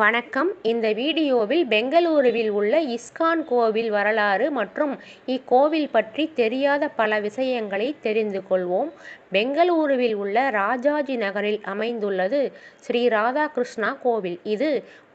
வணக்கம். இந்த வீடியோவில் பெங்களூருவில் உள்ள இஸ்கான் கோவில் வரலாறு மற்றும் இக்கோவில் பற்றி தெரியாத பல விஷயங்களை தெரிந்து கொள்வோம். பெங்களூருவில் உள்ள ராஜாஜி நகரில் அமைந்துள்ளது ஸ்ரீ ராதாகிருஷ்ணா கோவில். இது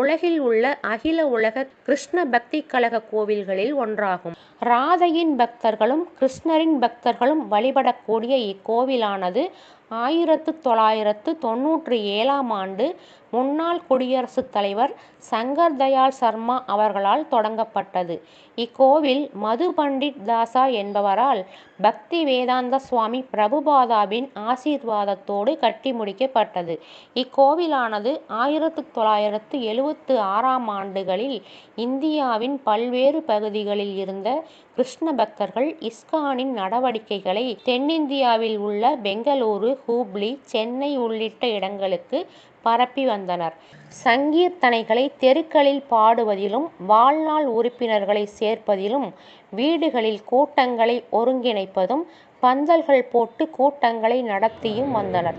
உலகில் உள்ள அகில உலக கிருஷ்ண பக்தி கழக கோவில்களில் ஒன்றாகும். ராதையின் பக்தர்களும் கிருஷ்ணரின் பக்தர்களும் வழிபடக்கூடிய இக்கோவிலானது ஆயிரத்து தொள்ளாயிரத்து தொன்னூற்றி ஏழாம் ஆண்டு முன்னாள் குடியரசுத் தலைவர் சங்கர் தயாள் சர்மா அவர்களால் தொடங்கப்பட்டது. இக்கோவில் மது பண்டிட் தாசா என்பவரால் பக்தி வேதாந்த சுவாமி பிரபுபாதாவின் ஆசீர்வாதத்தோடு கட்டி முடிக்கப்பட்டது. இக்கோவிலானது ஆயிரத்து தொள்ளாயிரத்து எழுவத்து ஆறாம் ஆண்டுகளில் இந்தியாவின் பல்வேறு பகுதிகளில் இருந்த கிருஷ்ண பக்தர்கள் இஸ்கானின் நடவடிக்கைகளை தென்னிந்தியாவில் உள்ள பெங்களூரு ஹூப்ளி சென்னை உள்ளிட்ட இடங்களுக்கு பரப்பி வந்தனர். சங்கீர்த்தனைகளை தெருக்களில் பாடுவதிலும் வாழ்நாள் உறுப்பினர்களை சேர்ப்பதிலும் வீடுகளில் கூட்டங்களை ஒருங்கிணைப்பதும் பந்தல்கள் போட்டு கூட்டங்களை நடத்தியும் வந்தனர்.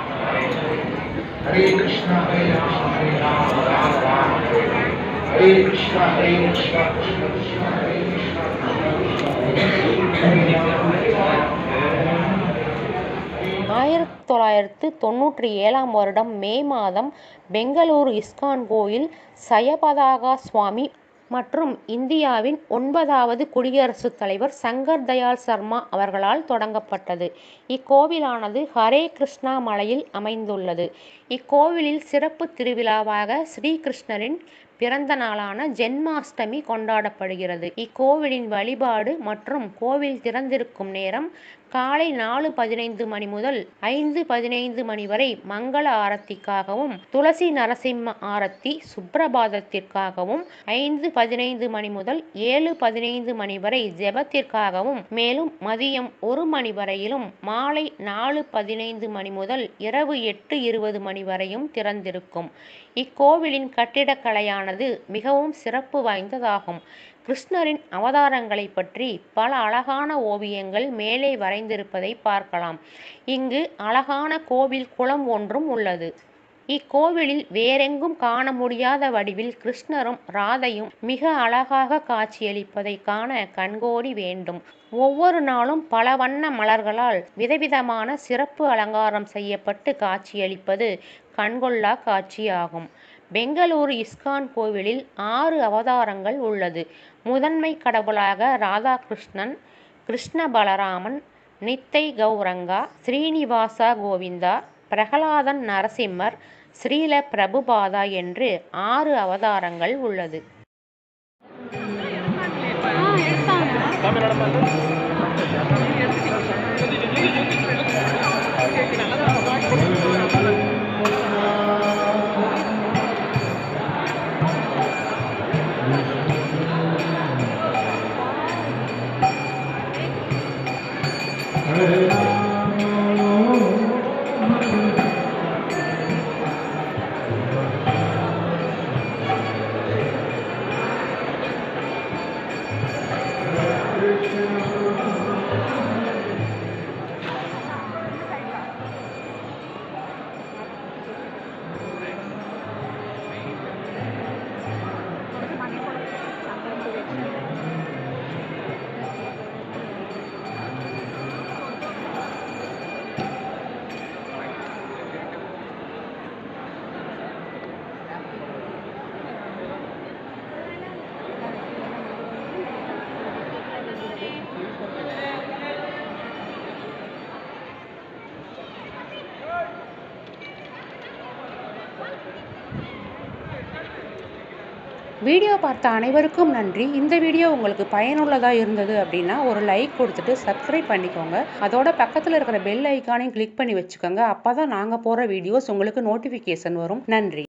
ஹரே கிருஷ்ணா ஹரே ராம ஹரே ராம ராம ஹரே கிருஷ்ணா ஹரே கிருஷ்ணா கிருஷ்ண கிருஷ்ண ஹரே ஆயிரத்தி தொள்ளாயிரத்து தொன்னூற்றி ஏழாம் வருடம் மே மாதம் பெங்களூரு இஸ்கான் கோயில் சயபதாகா சுவாமி மற்றும் இந்தியாவின் ஒன்பதாவது குடியரசுத் தலைவர் சங்கர் தயாள் சர்மா அவர்களால் தொடங்கப்பட்டது. இக்கோவிலானது ஹரே கிருஷ்ணா மலையில் அமைந்துள்ளது. இக்கோவிலில் சிறப்பு திருவிழாவாக ஸ்ரீகிருஷ்ணரின் பிறந்த நாளான ஜென்மாஷ்டமி கொண்டாடப்படுகிறது. இக்கோவிலின் வழிபாடு மற்றும் கோவில் திறந்திருக்கும் நேரம் காலை நாலு பதினைந்து மணி முதல் ஐந்து பதினைந்து மணி வரை மங்கள ஆரத்திக்காகவும் துளசி நரசிம்ம ஆரத்தி சுப்பிரபாதத்திற்காகவும் ஐந்து பதினைந்து மணி முதல் ஏழு பதினைந்து மணி வரை ஜெபத்திற்காகவும் மேலும் மதியம் ஒரு மணி வரையிலும் மாலை நாலு பதினைந்து மணி முதல் இரவு எட்டு இருபது மணி வரையும் திறந்திருக்கும். இக்கோவிலின் கட்டிடக்கலையானது மிகவும் சிறப்பு வாய்ந்ததாகும். கிருஷ்ணரின் அவதாரங்களை பற்றி பல அழகான ஓவியங்கள் மேலே வரைந்திருப்பதை பார்க்கலாம். இங்கு அழகான கோவில் குளம் ஒன்றும் உள்ளது. இக்கோவிலில் வேறெங்கும் காண முடியாத வடிவில் கிருஷ்ணரும் ராதையும் மிக அழகாக காட்சியளிப்பதை காண கண்கோடி வேண்டும். ஒவ்வொரு நாளும் பல வண்ண மலர்களால் விதவிதமான சிறப்பு அலங்காரம் செய்யப்பட்டு காட்சியளிப்பது கண்கொள்ளா காட்சியாகும். பெங்களூரு இஸ்கான் கோவிலில் ஆறு அவதாரங்கள் உள்ளது. முதன்மை கடவுளாக ராதாகிருஷ்ணன், கிருஷ்ண பலராமன், நித்தை கௌரங்கா, ஸ்ரீநிவாச கோவிந்தா, பிரகலாதன் நரசிம்மர், ஸ்ரீல பிரபுபாதா என்று ஆறு அவதாரங்கள் உள்ளது. வீடியோ பார்த்த அனைவருக்கும் நன்றி. இந்த வீடியோ உங்களுக்கு பயனுள்ளதாக இருந்தது அப்படின்னா ஒரு லைக் கொடுத்துட்டு சப்ஸ்கிரைப் பண்ணிக்கோங்க. அதோட பக்கத்தில் இருக்கிற பெல் ஐக்கானையும் கிளிக் பண்ணி வச்சுக்கோங்க. அப்போ தான் நாங்கள் போகிற வீடியோஸ் உங்களுக்கு நோட்டிஃபிகேஷன் வரும். நன்றி.